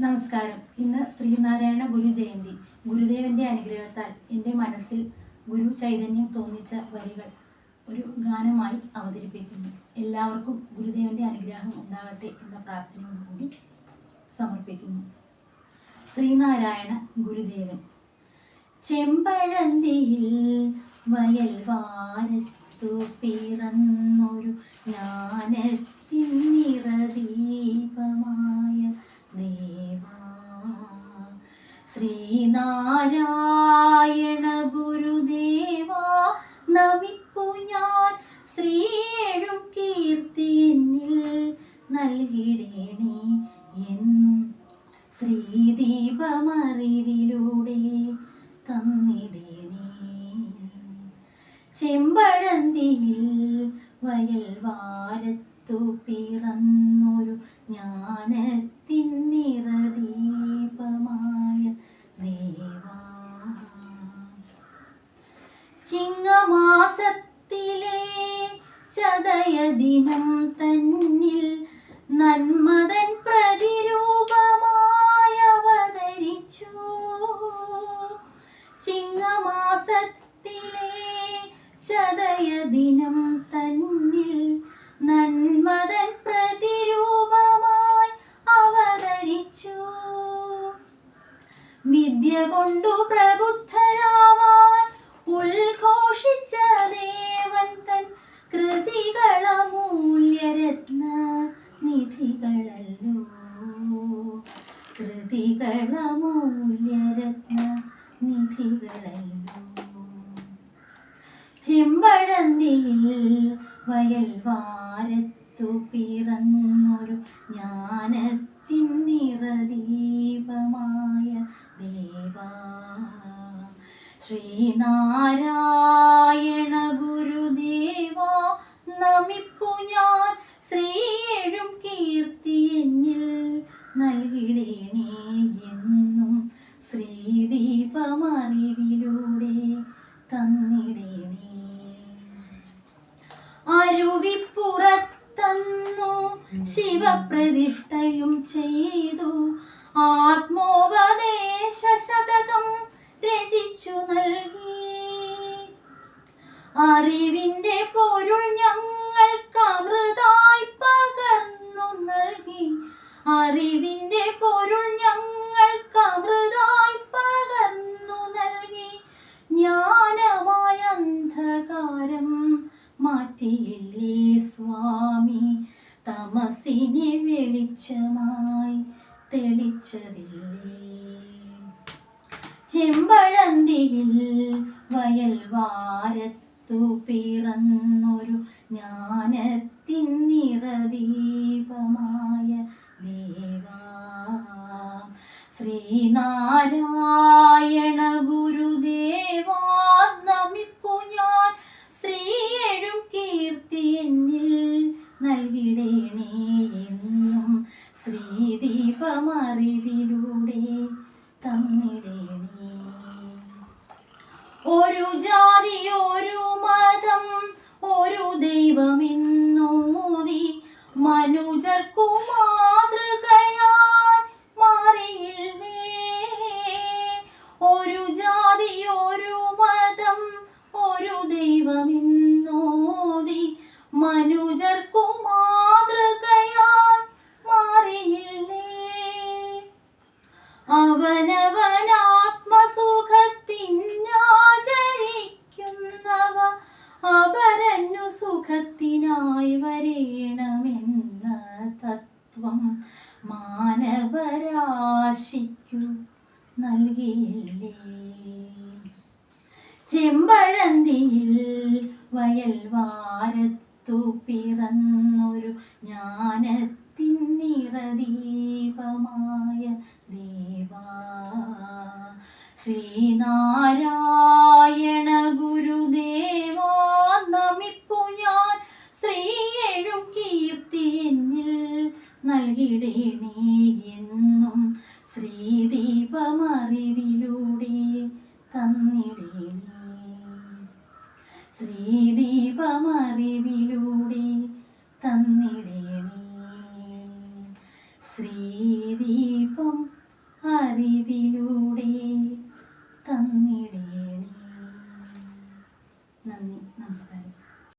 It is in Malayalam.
നമസ്കാരം. ഇന്ന് ശ്രീനാരായണ ഗുരു ജയന്തി. ഗുരുദേവന്റെ അനുഗ്രഹത്താൽ എന്റെ മനസ്സിൽ ഗുരു ചൈതന്യം തോന്നിച്ച വരികൾ ഒരു ഗാനമായി അവതരിപ്പിക്കുന്നു. എല്ലാവർക്കും ഗുരുദേവന്റെ അനുഗ്രഹം ഉണ്ടാകട്ടെ എന്ന പ്രാർത്ഥനയോടുകൂടി സമർപ്പിക്കുന്നു. ശ്രീനാരായണ ഗുരുദേവൻ ചെമ്പഴന്തിയിൽ വയൽ വാരത്തു പിറന്നൊരു ജ്ഞാനത്തിൻ ശ്രീനാരായണ ഗുരുദേവാ നമിപ്പു ഞാൻ ശ്രീയേഴും കീർത്തി എന്നിൽ നൽകിടേണേ എന്നും ശ്രീദീപമറിവിലൂടെ തന്നിടേണേ. ചെമ്പഴന്തിയിൽ വയൽ വാരത്തു പിറന്നൊരു ജ്ഞാനത്തിൻ ചിങ്ങമാസത്തിലെ ചതയദിനം തന്നിൽ നന്മതൻ പ്രതിരൂപമായി അവതരിച്ചു ചിങ്ങമാസത്തിലെ ചതയദിനം നിധികളല്ലോ കൃതികള മൂല്യരത്ന നിധികളല്ലോ ചെമ്പഴന്തിയിൽ വയൽ വാരത്തു പിറന്നൊരു ജ്ഞാനത്തിൻ നിറദീപമായ ദേവാ ശ്രീനാരായണ ഗുരുദേവ നമിപ്പു ഞാൻ ശ്രീയേഴും കീർത്തി എന്നിൽ നൽകിടേണേ എന്നും ശ്രീദീപമറിവിലൂടെ തന്നിടേണേ. അരുവിപ്പുറത്തന്നു ശിവപ്രതിഷ്ഠയും ചെയ്തു. ആത്മോപദേശ ശതകം രചിച്ചു നൽകി. അറിവിന്റെ അറിവിന്റെ പൊരുൾ ഞങ്ങൾക്ക് അമൃതായി പകർന്നു നൽകി. ജ്ഞാനമായ അന്ധകാരം മാറ്റിയില്ലേ സ്വാമി? തമസിനെ വെളിച്ചമായി തെളിച്ചതില്ലേ? ചെമ്പഴന്തിയിൽ വയൽ വാരത്തു പിറന്നൊരു ജ്ഞാനത്തിൻ നിറദീപമായ ശ്രീനാരായണ ഗുരുദേവാ നമിപ്പു ഞാൻ. എഴും കീർത്തി എന്നിൽ നൽകിടേണേ എന്നും ശ്രീദീപമറിവിലൂടെ തന്നിടേണേ. ഒരു ജാതി ഒരു മതം ഒരു ദൈവമെന്നോതി മനുജർക്കു തത്വം മാനവരാശിക്കു നൽകിയില്ലേ? ചെമ്പഴന്തിയിൽ വയൽ വാരത്തു പിറന്നൊരു ജ്ഞാനത്തിൻ നിറദീപമായ ദേവാ. ശ്രീനാരായണ നൽകിടേണേ എന്നും ശ്രീദീപമറിവിലൂടെ തന്നിടേണേ ശ്രീദീപമറിവിലൂടെ തന്നിടേണേ